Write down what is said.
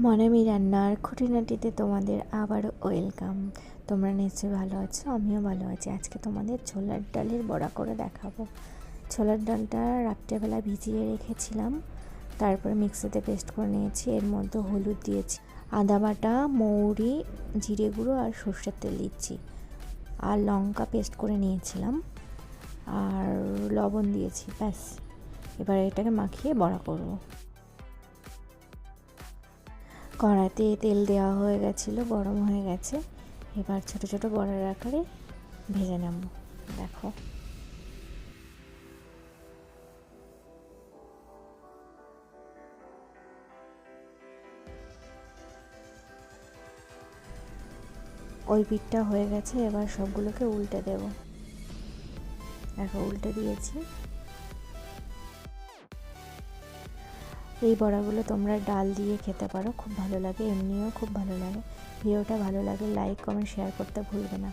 মনামি রান্নার খুঁটিনাটিতে তোমাদের আবারও ওয়েলকাম। তোমরা নিশ্চয়ই ভালো আছো, আমিও ভালো আছি। আজকে তোমাদের ছোলার ডালের বড়া করে দেখাবো। ছোলার ডালটা রাত্রেবেলা ভিজিয়ে রেখেছিলাম, তারপরে মিক্সিতে পেস্ট করে নিয়েছি। এর মধ্যে হলুদ দিয়েছি, আদা বাটা, মৌরি, জিরে গুঁড়ো আর সর্ষের তেল দিচ্ছি। আর লঙ্কা পেস্ট করে নিয়েছিলাম, আর লবণ দিয়েছি, ব্যাস। এবার এটাকে মাখিয়ে বড়া করব। কড়াতে তেল দেওয়া হয়ে গেছিল, গরম হয়ে গেছে। এবার ছোট ছোট বড়ার আকারে ভেজে নেব। দেখো। ওই পিঠটা হয়ে গেছে, এবার সবগুলোকে উল্টে দেব। দেখো, উল্টে দিয়েছি। এই বড়াগুলো তোমরা ডাল দিয়ে খেতে পারো, খুব ভালো লাগে, এমনিও খুব ভালো লাগে। ভিডিওটা ভালো লাগে লাইক কমেন্ট শেয়ার করতে ভুলবে না।